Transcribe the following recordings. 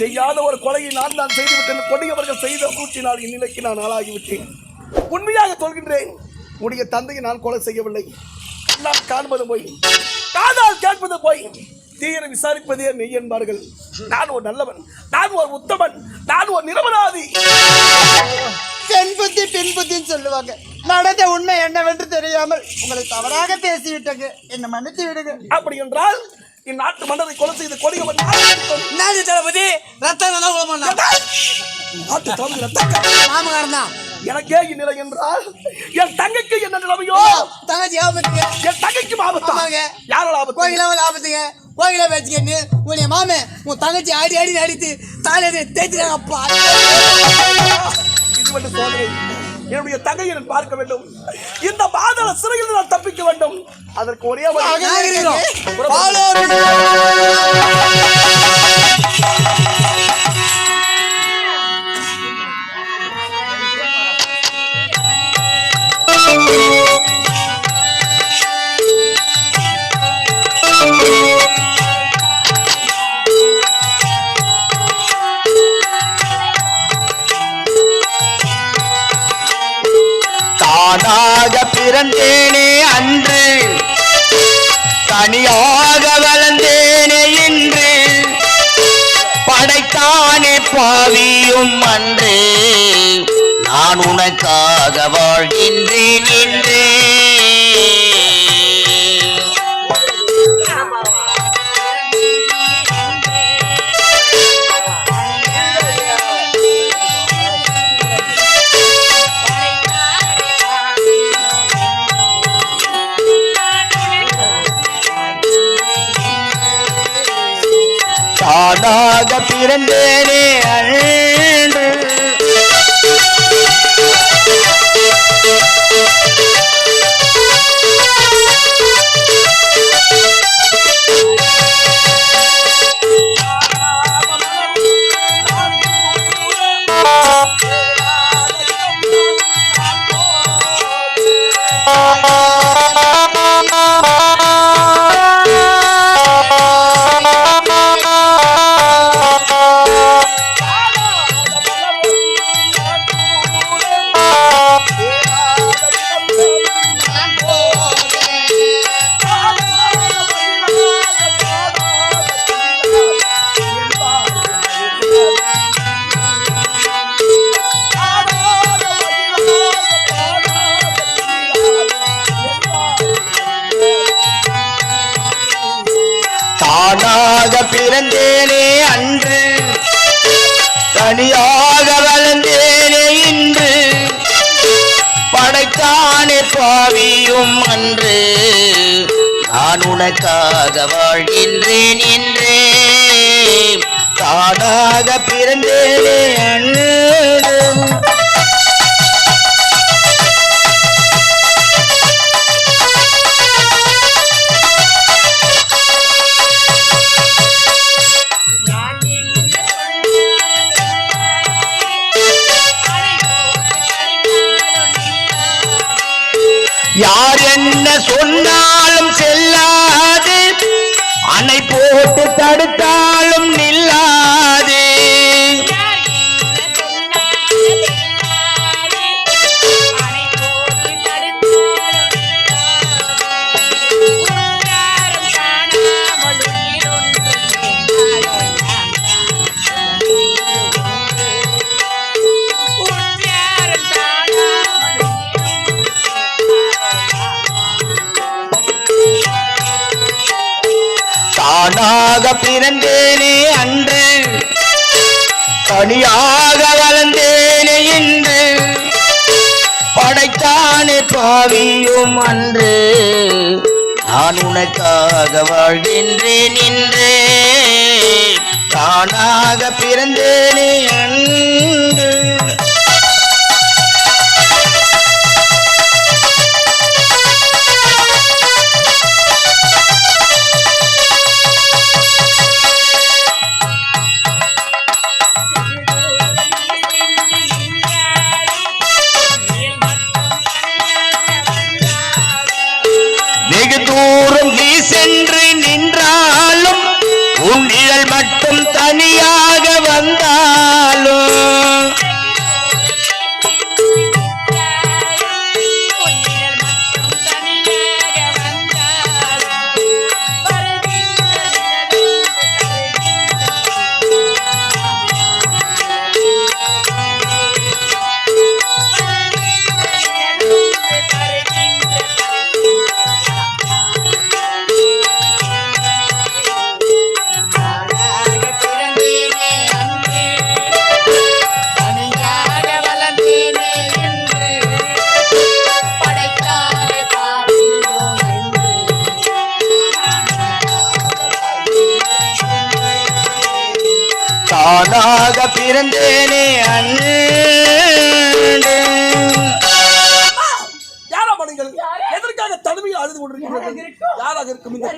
செய்யாத ஒரு கொலையை நான் தான் செய்துவிட்டேன் கொடியவர்கள் செய்த கூற்றினால் இந்நிலைக்கு நான் ஆளாகிவிட்டேன். உண்மையாக சொல்கின்றேன் உடைய தந்தையை நான் கொலை செய்யவில்லை. நான் காண்பது போய். காதால் கேட்பது போய். தீர விசாரிப்பதே மெய் என்பார்கள். நான் ஒரு நல்லவன் நான் ஒரு உத்தமன் நான் ஒரு நிரபராதி. பெண் புத்தி பின் புத்தின்னு சொல்லுவாங்க. நடந்த உண்மை என்னவென்று தெரியாமல் உங்களை தவறாக பேசிவிட்டங்க. என்ன மன்னித்து விடுங்க. அப்படி என்றால் இந்நாட்டு மன்னரை கொலை செய்த? என்னது தளபதி ரத்தம் தான் உழமண்ணா நாட்டு தோல்வி ரத்தக்கா. மாமகாரன் தான். எனக்கே இந்நிலை என்றால் என் தங்கைக்கு என்ன நிலைமையோ? தங்கச்சி ஆபத்துங்க என் தங்கைக்கு ஆபத்தா? ஆமாங்க. யாரோட ஆபத்து? கோயிலாவது ஆபத்துங்க. கோயில வச்சுக்கன்னு உன்னை மாமே உன் தங்கச்சி அடி அடி அடித்து தலையில தேய்ச்சிட்டாங்கப்பா இது மட்டும் சோதனை. என்னுடைய தங்கையை நான் பார்க்க வேண்டும். இந்த பாதாள சிறையில் நான் தப்பிக்க வேண்டும். அதற்கு ஒரே தானே பாவியும் அன்று. நான் உனக்காக வாழ்கின்றேன் என்றே. தானாக பிறந்தேனே அன்று. தானாக பிறந்தேனே அன்று. தனியாக வளர்ந்தேனே இன்று. படைத்தானே பாவியும் அன்று. நான் உனக்காக வாழ்கின்றேன் என்றே. தானாக பிறந்தேனே அன்று. படைத்தானே பாவியும் அன்று நான் உனக்காக வாழ்கின்றேன் என்றே தானாக பிறந்தேனே அன்று.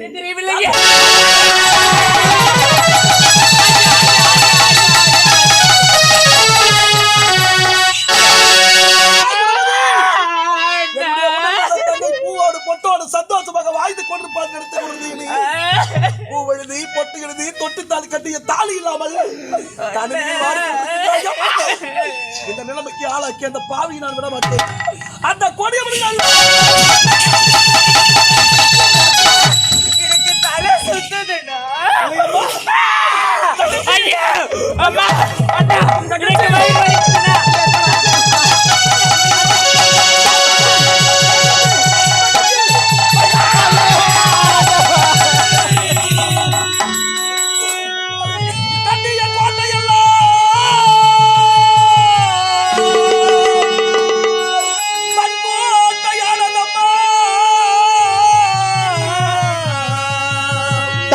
பெண் தெரியவில்லையே சந்தோஷமாக வாழ்ந்து கொண்டிருப்பார் எடுத்து பூ எழுதி பொட்டு எழுதி தொட்டு தாலி கட்டிய தாலி இல்லாமல். இந்த நிலைமைக்கு ஆளாக்கி அந்த பாவி நான் விட மாட்டேன். அந்த கொடியவர்கள்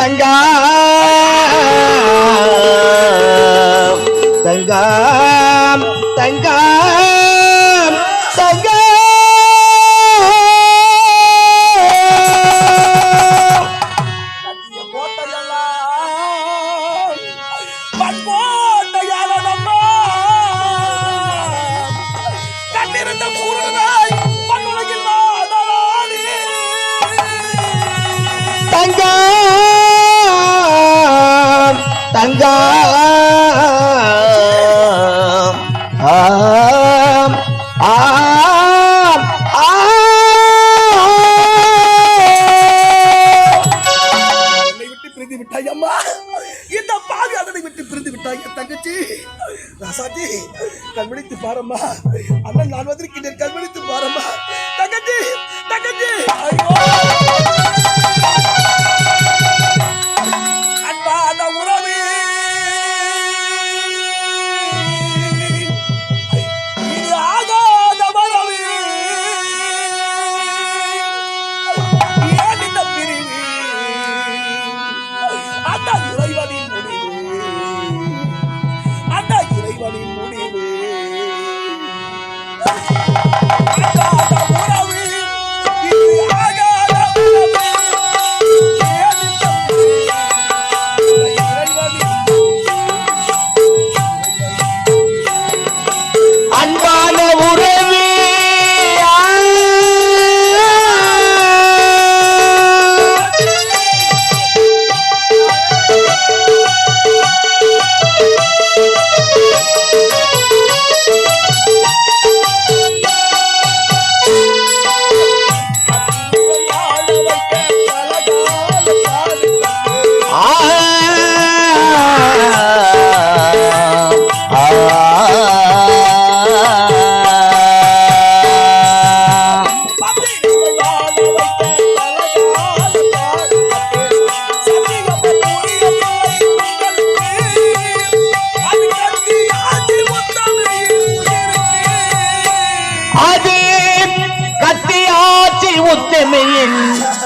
தங்கா. தங்கம் தங்கம் தங்கம் கண்ணிய தங்கம் ஆம் ஆம் என்னை விட்டு பிரிந்து விட்டாய் அம்மா இந்த பாவி அதனை விட்டு பிரிந்து விட்டாய் தங்கச்சி ராசாஜி கண்விழித்து பாரம்மா அண்ணன் நான் வந்திருக்கிறேன்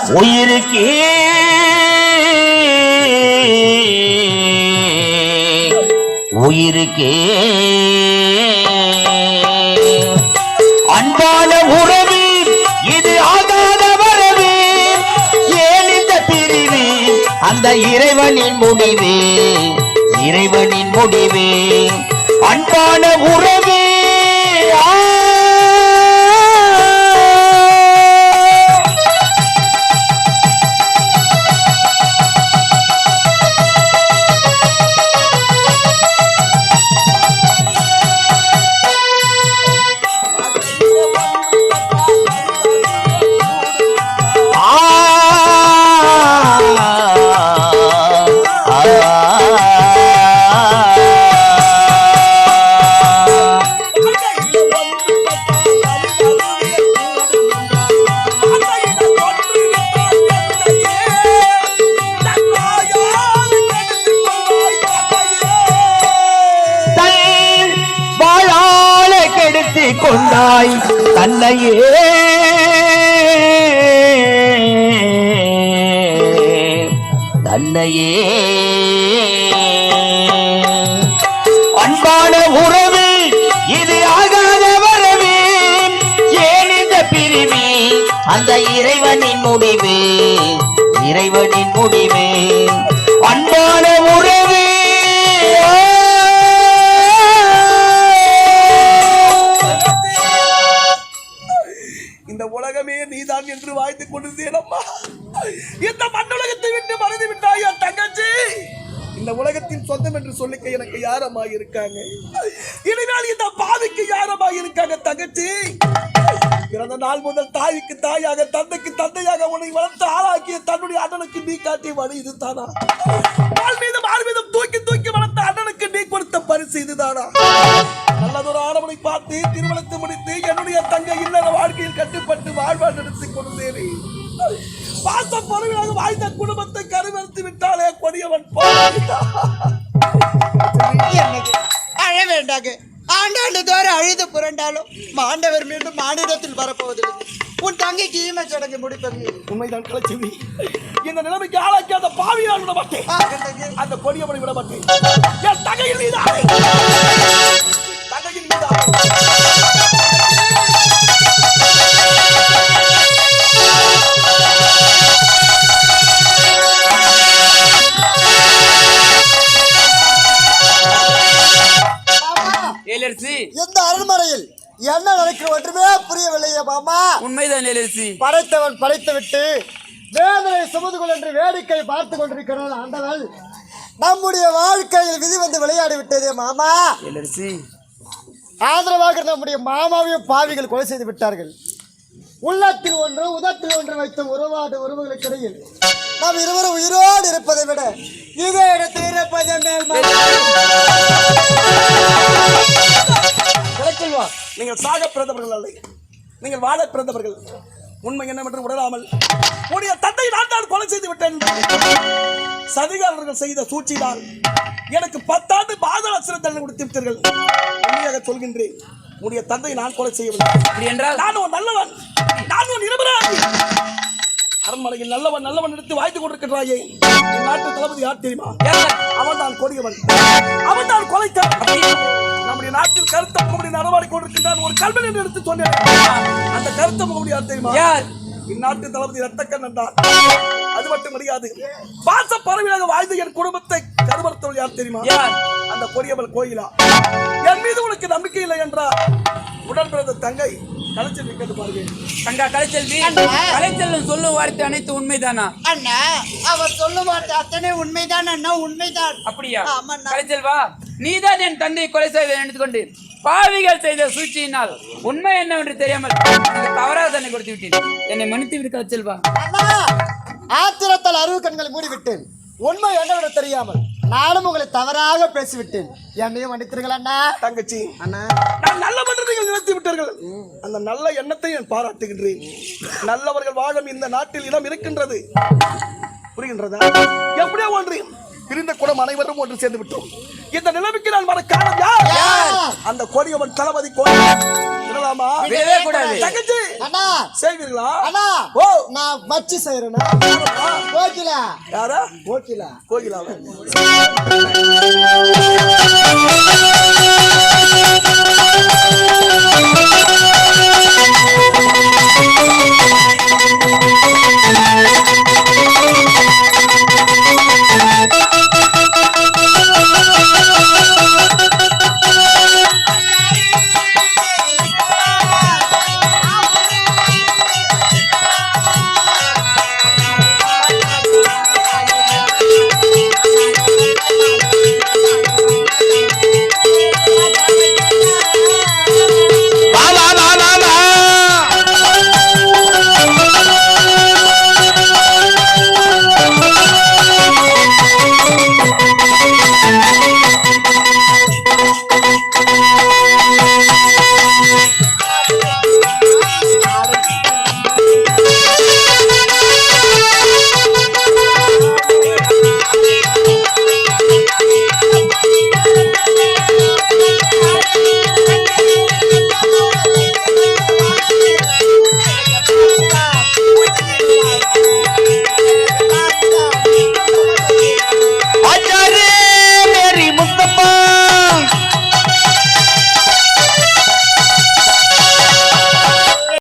உயிருக்கே. உயிருக்கே. அன்பான உறவு இது ஆகாத வரவு. ஏன் இந்த பிரிவு அந்த இறைவனின் முடிவு. இறைவனின் முடிவு. அன்பான உறவு இறைவனின் முடிவு இறைவனின் முடிவு. அன்பான உறவு. இந்த உலகமே நீதான் என்று வாழ்ந்து கொண்டிருந்தேனம்மா இந்த மண்ணுலகத்தை விட்டு மறந்து விட்டாயா தங்கச்சி? இந்த உலகத்தின் சொந்தம் என்று சொல்லிக்க எனக்கு யாரம்மா இருக்காங்க? இனிமேல் இந்த பாவிக்கு யாரம்மா இருக்காங்க தங்கச்சி? பிறந்த நாள் முதல் தாய்க்கு தாயாக தந்தைக்கு தந்தையாக உன்னை வளர்த்து ஆளாக்கிய தன்னுடைய அண்ணனுக்கு நீ காட்டிய வழி இதுதானா? மால் மீதும் ஆள் மீதும் தூக்கி தூக்கி வளர்த்த அண்ணனுக்கு நீ கொடுத்த பரிசு இதுதானா? நல்லதொரு ஆடவனை பார்த்து திருமணத்தை முடித்து என்னுடைய தங்கை இல்லற வாழ்க்கையில் கட்டுப்பட்டு வாழ்வா நடத்தி கொடுத்தேனே பாச பொறுமையாக வாழ்ந்த குடும்பத்தை கருவறுத்து விட்டாலே கொடியவன் பாவி. அழ வேண்டாங்க ஆண்டாண்டு தோறும் அழுது புரண்டாலும் மாண்டவர் மீண்டும் மாநிலத்தில் வரப்போவதில்லை. உன் தங்கைக்கு ஈம சடங்கு முடிப்பது உண்மைதான் கலைச்செல்வி இந்த நிலைமைக்கு ஆளாக்கி அந்த பாவியால் விட மாட்டேன் அந்த கொடியவனை விட மாட்டேன் என் தகையில் மீது ஆணை. தகையின் மீது என்ன நடக்கிற ஒன்றுமே புரியவில்லையே மாமா. உண்மைதான் இளரசி படைத்தவன் படைத்து விட்டு வேதனை சுமந்து என்று வேடிக்கை பார்த்து கொண்டிருக்கிறான் ஆண்டவன் நம்முடைய வாழ்க்கையில் விதி வந்து விளையாடி விட்டதே மாமா. இளரசி ஆதரவாக நம்முடைய மாமாவையும் பாவிகள் கொலை செய்து விட்டார்கள். உள்ளத்தில் ஒன்று உதத்தில் ஒன்று வைத்த உறவாடு உறவுகளுக்கு இடையில் நாம் இருவரும் உயிரோடு இருப்பதை விட இதே இடத்தில் இருப்பதை மேல் கிடைக்கல்வா நீங்கள் சாக பிறந்தவர்கள் அல்ல. நீங்கள் வாழ பிறந்தவர்கள். உண்மை என்னவென்று உணராமல். உடைய தந்தை நான் தான் கொலை செய்து விட்டேன். சதிகாரர்கள் செய்த சூழ்ச்சியினால் எனக்கு பத்தாண்டு பாதாள சிறை தண்டனை கொடுத்து விட்டீர்கள். உண்மையாக சொல்கின்றேன் உடைய தந்தை நான் கொலை செய்யவில்லை. என்றால் நான் ஒரு நல்லவன். நான் ஒரு நிரபராதி அரண்மனையில் நல்லவன் நல்லவன் எடுத்து வாய்த்து கொண்டிருக்கிறாயே என் நாட்டு தளபதி யார் தெரியுமா? அவன் தான் கொடியவன். அவன் தான் கொலைக்காரன். நம்முடைய நாட்டில் கருத்த முகமுடி நடமாடி கொண்டிருக்கின்றான் ஒரு கல்வன் என்று எடுத்து சொன்னேன். அந்த கருத்த முகமுடி யார் தெரியுமா? யார்? இந்நாட்டு தளபதி ரத்தக்கண்ணன் தான் அது மட்டும் முடியாது பாச பறவையாக வாழ்ந்த என் குடும்பத்தை கருமறுத்தவள் யார் தெரியுமா? யார்? அந்த கொடியவள் கோயிலா. என் மீது உனக்கு நம்பிக்கை இல்லை என்றால் உடன் பிறந்த தங்கை கலைச்செல்வி கலைச்செல்வன் சொல்லும் வார்த்தை அனைத்து உண்மைதானா? அண்ணா அவர் சொல்ல மாட்ட அத்தனை உண்மைதான் அண்ணா உண்மைதான். அப்படியா. கலைச்செல்வா நீதான் என் தந்தையை கொலை செய்த நினைத்து கொண்டு பாவிகள் செய்த சூழ்ச்சியினால் உண்மை என்னவென்று தெரியாமல் தவறாக தன்னை கொடுத்து விட்டேன் என்னை மன்னித்து விடு கலைச்செல்வா ஆத்திரத்தால் அருவு கண்களை மூடிவிட்டேன். உண்மை என்னவென்று தெரியாமல் நானும் உங்களை தவறாக பேசிவிட்டேன். என்னையும் மன்னித்திருங்கள் அண்ணா. தங்கச்சி அண்ணா. நான் நல்லவன் என்று நீங்கள் நினைத்து விட்டார்கள். அந்த நல்ல எண்ணத்தை நான் பாராட்டுகின்றேன். நல்லவர்கள் வாழும் இந்த நாட்டில் இடம் இருக்கின்றது. புரிகின்றதா? எப்படியோ ஒன்று. பிரிந்த குடம் அனைவரும் ஒன்று சேர்ந்து விட்டோம். இந்த நிலைமைக்கு நான் வர காரணம் யார்? அந்த கோடியவன் தளபதி கோடி. செய்வீர்களா? ஓ! நான் வச்சு செய்யறேன் கோகிலா. யாரா? கோகிலா. கோகிலா